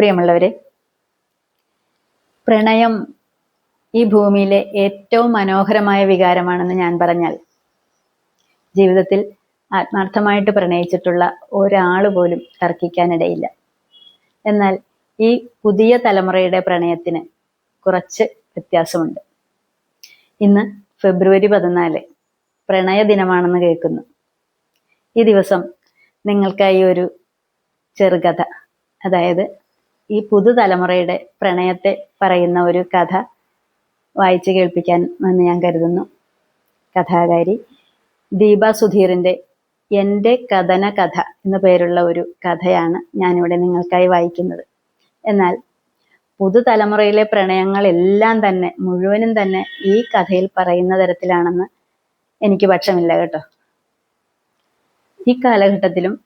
പ്രിയമുള്ളവരെ പ്രണയം ഈ ഭൂമിയിലെ ഏറ്റവും മനോഹരമായ വികാരമാണെന്ന് ഞാൻ പറഞ്ഞാൽ ജീവിതത്തിൽ ആത്മാർത്ഥമായിട്ട് പ്രണയിച്ചിട്ടുള്ള ഒരാൾ പോലും തർക്കിക്കാനിടയില്ല. എന്നാൽ ഈ പുതിയ തലമുറയുടെ പ്രണയത്തിന് കുറച്ച് വ്യത്യാസമുണ്ട്. ഇന്ന് ഫെബ്രുവരി പതിനാല് പ്രണയ ദിനമാണെന്ന് കേൾക്കുന്നു. ഈ ദിവസം നിങ്ങൾക്കായി ഒരു ചെറുകഥ അതായത് ഈ പുതുതലമുറയുടെ പ്രണയത്തെ പറയുന്ന ഒരു കഥ വായിച്ചു കേൾപ്പിക്കാൻ എന്ന് ഞാൻ കരുതുന്നു. കഥാകാരി ദീപ സുധീറിന്റെ എന്റെ കഥന കഥ എന്ന പേരുള്ള ഒരു കഥയാണ് ഞാനിവിടെ നിങ്ങൾക്കായി വായിക്കുന്നത്. എന്നാൽ പുതുതലമുറയിലെ പ്രണയങ്ങളെല്ലാം തന്നെ മുഴുവനും തന്നെ ഈ കഥയിൽ പറയുന്ന തരത്തിലാണെന്ന് എനിക്ക് പക്ഷമില്ല കേട്ടോ. ഈ കാലഘട്ടത്തിലും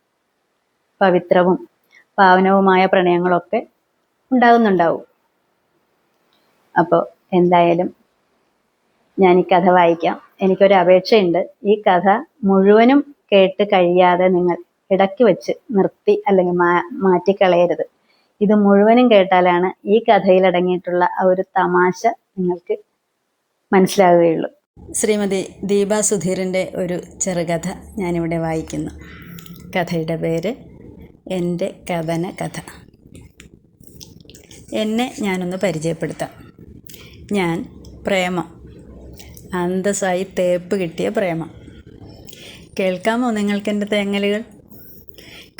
പവിത്രവും പാവനവുമായ പ്രണയങ്ങളൊക്കെ ഉണ്ടാകുന്നുണ്ടാവും അപ്പോൾ എന്തായാലും ഞാൻ ഈ കഥ വായിക്കാം. എനിക്കൊരു അപേക്ഷയുണ്ട്. ഈ കഥ മുഴുവനും കേട്ട് കഴിയാതെ നിങ്ങൾ ഇടയ്ക്ക് വെച്ച് നിർത്തി അല്ലെങ്കിൽ മാ മാറ്റിക്കളയരുത്. ഇത് മുഴുവനും കേട്ടാലാണ് ഈ കഥയിൽ അടങ്ങിയിട്ടുള്ള ആ ഒരു തമാശ നിങ്ങൾക്ക് മനസ്സിലാവുകയുള്ളൂ. ശ്രീമതി ദീപ സുധീറിന്റെ ഒരു ചെറുകഥ ഞാനിവിടെ വായിക്കുന്നു. കഥയുടെ പേര് എന്റെ കഥന കഥ. എന്നെ ഞാനൊന്ന് പരിചയപ്പെടുത്താം. ഞാൻ പ്രേമ. അന്തസ്സായി തേപ്പ് കിട്ടിയ പ്രേമ. കേൾക്കാമോ നിങ്ങൾക്ക് എന്റെ തേങ്ങലുകൾ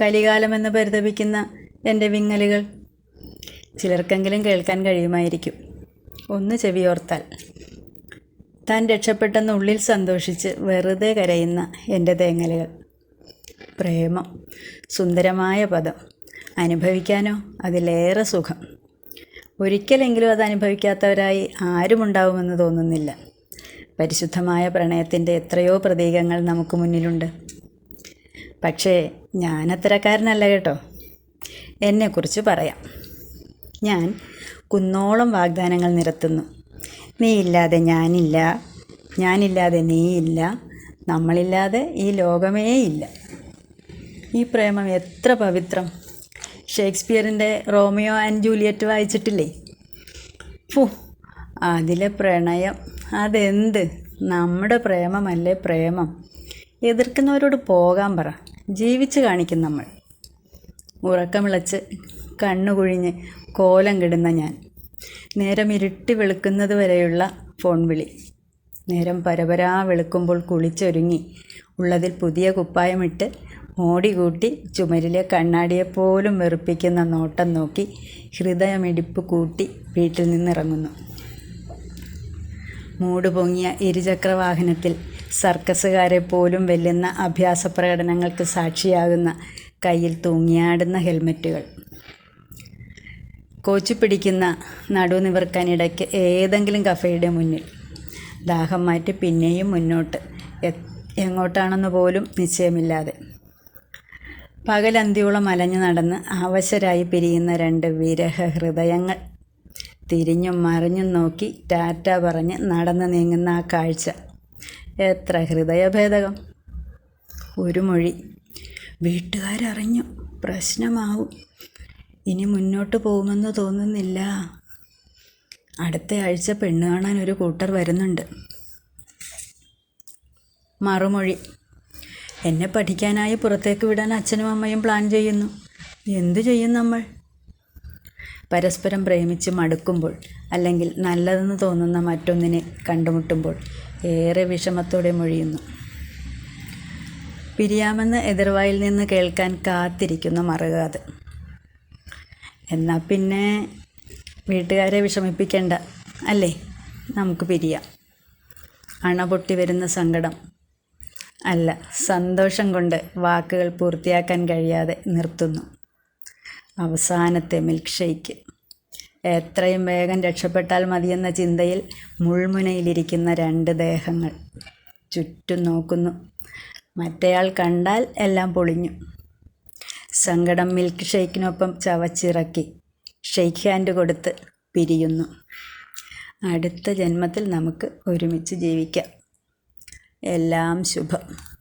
കലികാലമെന്ന് പരിതപിക്കുന്ന എന്റെ വിങ്ങലുകൾ. ചിലർക്കെങ്കിലും കേൾക്കാൻ കഴിയുമായിരിക്കും. ഒന്ന് ചെവിയോർത്താൽ. താൻ രക്ഷപ്പെട്ടെന്ന് ഉള്ളിൽ സന്തോഷിച്ച് വെറുതെ കരയുന്ന എന്റെ തേങ്ങലുകൾ. പ്രേമം. സുന്ദരമായ പദം. അനുഭവിക്കാനോ അതിലേറെ സുഖം. ഒരിക്കലെങ്കിലും അത് അനുഭവിക്കാത്തവരായി ആരുമുണ്ടാവുമെന്ന് തോന്നുന്നില്ല. പരിശുദ്ധമായ പ്രണയത്തിന്റെ എത്രയോ പ്രതീകങ്ങൾ നമുക്ക് മുന്നിലുണ്ട്. പക്ഷേ ഞാൻ അത്തരക്കാരനല്ല കേട്ടോ. എന്നെക്കുറിച്ച് പറയാം. ഞാൻ കുന്നോളം വാഗ്ദാനങ്ങൾ നിരത്തുന്നു. നീയില്ലാതെ ഞാനില്ല. ഞാനില്ലാതെ നീയില്ല നമ്മളില്ലാതെ ഈ ലോകമേ ഇല്ല. ഈ പ്രേമം എത്ര പവിത്രം. ഷേക്സ്പിയറിന്റെ റോമിയോ ആൻഡ് ജൂലിയറ്റ് വായിച്ചിട്ടില്ലേ? ഫു അതിലെ പ്രണയം അതെന്ത്? നമ്മുടെ പ്രേമമല്ലേ പ്രേമം? എതിർക്കുന്നവരോട് പോകാൻ പറ. ജീവിച്ച് കാണിക്കും നമ്മൾ. ഉറക്കമിളച്ച് കണ്ണുകുഴിഞ്ഞ് കോലം കിടുന്ന ഞാൻ. നേരം ഇരുട്ടി വെളുക്കുന്നത് വരെയുള്ള ഫോൺ വിളി. നേരം പരപരാ വെളുക്കുമ്പോൾ കുളിച്ചൊരുങ്ങി. ഉള്ളതിൽ പുതിയ കുപ്പായമിട്ട് മോടി കൂട്ടി ചുമരിലെ കണ്ണാടിയെപ്പോലും വെറുപ്പിക്കുന്ന നോട്ടം നോക്കി ഹൃദയമിടിപ്പ് കൂട്ടി വീട്ടിൽ നിന്നിറങ്ങുന്നു. മൂട് പൊങ്ങിയ ഇരുചക്ര വാഹനത്തിൽ സർക്കസുകാരെ പോലും വെല്ലുന്ന അഭ്യാസ പ്രകടനങ്ങൾക്ക് സാക്ഷിയാകുന്ന കയ്യിൽ തൂങ്ങിയാടുന്ന ഹെൽമറ്റുകൾ. കോച്ചു പിടിക്കുന്ന നടുനിവർക്കാനിടയ്ക്ക് ഏതെങ്കിലും കഫയുടെ മുന്നിൽ. ദാഹം മാറ്റി പിന്നെയും മുന്നോട്ട്. എങ്ങോട്ടാണെന്ന് പോലും നിശ്ചയമില്ലാതെ. പകലന്തിയോളം അലഞ്ഞു നടന്ന് അവശരായി പിരിയുന്ന രണ്ട് വിരഹ ഹൃദയങ്ങൾ തിരിഞ്ഞും മറിഞ്ഞും നോക്കി ടാറ്റ പറഞ്ഞ് നടന്നു നീങ്ങുന്ന ആ കാഴ്ച. എത്ര ഹൃദയഭേദകം. ഒരു മൊഴി. വീട്ടുകാരറിഞ്ഞു. പ്രശ്നമാവും. ഇനി മുന്നോട്ട് പോകുമെന്ന് തോന്നുന്നില്ല. അടുത്ത ആഴ്ച പെണ്ണ് കാണാൻ ഒരു കൂട്ടർ വരുന്നുണ്ട്. മറുമൊഴി. എന്നെ പഠിക്കാനായി പുറത്തേക്ക് വിടാൻ അച്ഛനും അമ്മയും പ്ലാൻ ചെയ്യുന്നു. എന്തു ചെയ്യും നമ്മൾ? പരസ്പരം പ്രേമിച്ച് മടുക്കുമ്പോൾ അല്ലെങ്കിൽ നല്ലതെന്ന് തോന്നുന്ന മറ്റൊന്നിനെ കണ്ടുമുട്ടുമ്പോൾ ഏറെ വിഷമത്തോടെ മൊഴിയുന്നു. പിരിയാമെന്ന് എതിർവായിൽ നിന്ന് കേൾക്കാൻ കാത്തിരിക്കുന്ന മറുകാത്. എന്നാൽ പിന്നെ വീട്ടുകാരെ വിഷമിപ്പിക്കേണ്ട അല്ലേ? നമുക്ക് പിരിയാം. അണപൊട്ടി വരുന്ന സങ്കടം അല്ല സന്തോഷം കൊണ്ട് വാക്കുകൾ പൂർത്തിയാക്കാൻ കഴിയാതെ നിർത്തുന്നു. അവസാനത്തെ മിൽക്ക് ഷേക്ക് എത്രയും വേഗം രക്ഷപ്പെട്ടാൽ മതിയെന്ന ചിന്തയിൽ മുൾമുനയിലിരിക്കുന്ന രണ്ട് ദേഹങ്ങൾ ചുറ്റും നോക്കുന്നു. മറ്റേയാൾ കണ്ടാൽ എല്ലാം പൊളിഞ്ഞു. സങ്കടം മിൽക്ക് ഷേക്കിനൊപ്പം ചവച്ചിറക്കി ഷെയ്ക്ക് ഹാൻഡ് കൊടുത്ത് പിരിയുന്നു. അടുത്ത ജന്മത്തിൽ നമുക്ക് ഒരുമിച്ച് ജീവിക്കാം. എല്ലാം ശുഭം.